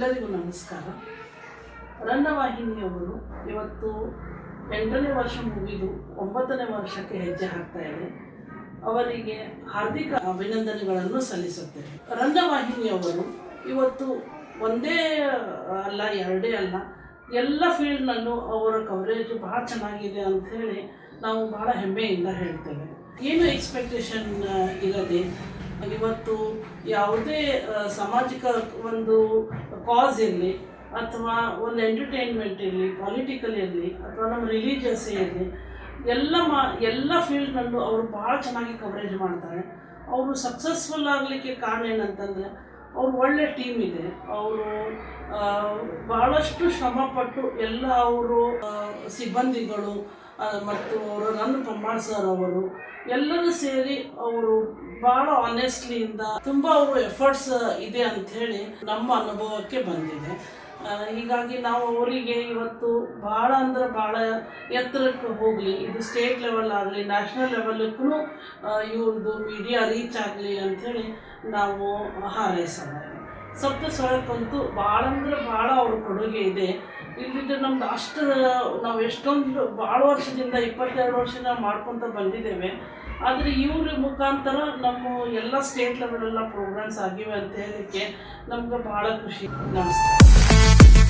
ನಮಸ್ಕಾರ. ರಂಗವಾಹಿನಿಯವರು ಇವತ್ತು ಎಂಟನೇ ವರ್ಷ ಮುಗಿದು ಒಂಬತ್ತನೇ ವರ್ಷಕ್ಕೆ ಹೆಜ್ಜೆ ಹಾಕ್ತಾ ಇದೆ. ಅವರಿಗೆ ಹಾರ್ದಿಕ ಅಭಿನಂದನೆಗಳನ್ನು ಸಲ್ಲಿಸುತ್ತೇವೆ ರಂಗವಾಹಿನಿಯವರು ಇವತ್ತು ಒಂದೇ ಅಲ್ಲ, ಎರಡೇ ಅಲ್ಲ, ಎಲ್ಲ ಫೀಲ್ಡ್ನಲ್ಲೂ ಅವರ ಕವರೇಜ್ ಭಾಳ ಚೆನ್ನಾಗಿದೆ ಅಂತ ಹೇಳಿ ನಾವು ಭಾಳ ಹೆಮ್ಮೆಯಿಂದ ಹೇಳ್ತೇವೆ. ಏನು ಎಕ್ಸ್ಪೆಕ್ಟೇಷನ್ ಇರದೆ? ಇವತ್ತು ಯಾವುದೇ ಸಾಮಾಜಿಕ ಒಂದು ಕಾಸ್ ಇರಲಿ ಅಥವಾ ಒಂದು ಎಂಟರ್ಟೈನ್ಮೆಂಟ್ ಇರಲಿ ಪೊಲಿಟಿಕಲ್ ಇರಲಿ ಅಥವಾ ನಮ್ಮ ರಿಲಿಜಿಯಸ್ ಇರಲಿ, ಎಲ್ಲ ಮಾ, ಎಲ್ಲ ಫೀಲ್ಡ್ನಲ್ಲೂ ಅವರು ಭಾಳ ಚೆನ್ನಾಗಿ ಕವರೇಜ್ ಮಾಡ್ತಾರೆ. ಅವರು ಸಕ್ಸಸ್ಫುಲ್ ಆಗಲಿಕ್ಕೆ ಕಾರಣ ಏನಂತಂದರೆ, ಅವ್ರು ಒಳ್ಳೆ ಟೀಮ್ ಇದೆ. ಅವರು ಭಾಳಷ್ಟು ಶ್ರಮಪಟ್ಟು ಎಲ್ಲ ಅವರು ಸಿಬ್ಬಂದಿಗಳು ಮತ್ತು ಅವರು ನನ್ನ ಪಮ್ಮಾಳ್ ಸರ್ ಅವರು, ಎಲ್ಲರೂ ಸೇರಿ ಅವರು ಭಾಳ ಆನೆಸ್ಟ್ಲಿಯಿಂದ ತುಂಬ ಅವರು ಎಫರ್ಟ್ಸ್ ಇದೆ ಅಂಥೇಳಿ ನಮ್ಮ ಅನುಭವಕ್ಕೆ ಬಂದಿದೆ. ಹೀಗಾಗಿ ನಾವು ಅವರಿಗೆ ಇವತ್ತು ಭಾಳ ಅಂದ್ರೆ ಭಾಳ ಎತ್ತರಕ್ಕೆ ಹೋಗಲಿ, ಇದು ಸ್ಟೇಟ್ ಲೆವೆಲ್ ಆಗಲಿ ನ್ಯಾಷನಲ್ ಲೆವೆಲ್ಗೂ ಇವ್ರದ್ದು ಮೀಡಿಯಾ ರೀಚ್ ಆಗಲಿ ಅಂಥೇಳಿ ನಾವು ಹಾರೈಸೋಣ. ಸಪ್ತ ಸ್ವರಕ್ಕಂತೂ ಭಾಳ ಅಂದ್ರೆ ಭಾಳ ಅವ್ರ ಕೊಡುಗೆ ಇದೆ. ಇಲ್ಲಿದ್ದು ನಮ್ದು ಅಷ್ಟು ನಾವು ಎಷ್ಟೊಂದು ಭಾಳ ವರ್ಷದಿಂದ, ಇಪ್ಪತ್ತೆರಡು ವರ್ಷದಿಂದ ಮಾಡ್ಕೊತ ಬಂದಿದ್ದೇವೆ. ಆದರೆ ಇವ್ರ ಮುಖಾಂತರ ನಮ್ಮ ಎಲ್ಲ ಸ್ಟೇಟ್ ಲೆವೆಲೆಲ್ಲ ಪ್ರೋಗ್ರಾಮ್ಸ್ ಆಗಿವೆ ಅಂತ ಹೇಳಲಿಕ್ಕೆ ನಮ್ಗೆ ಭಾಳ ಖುಷಿ. ನಮಸ್ತೆ.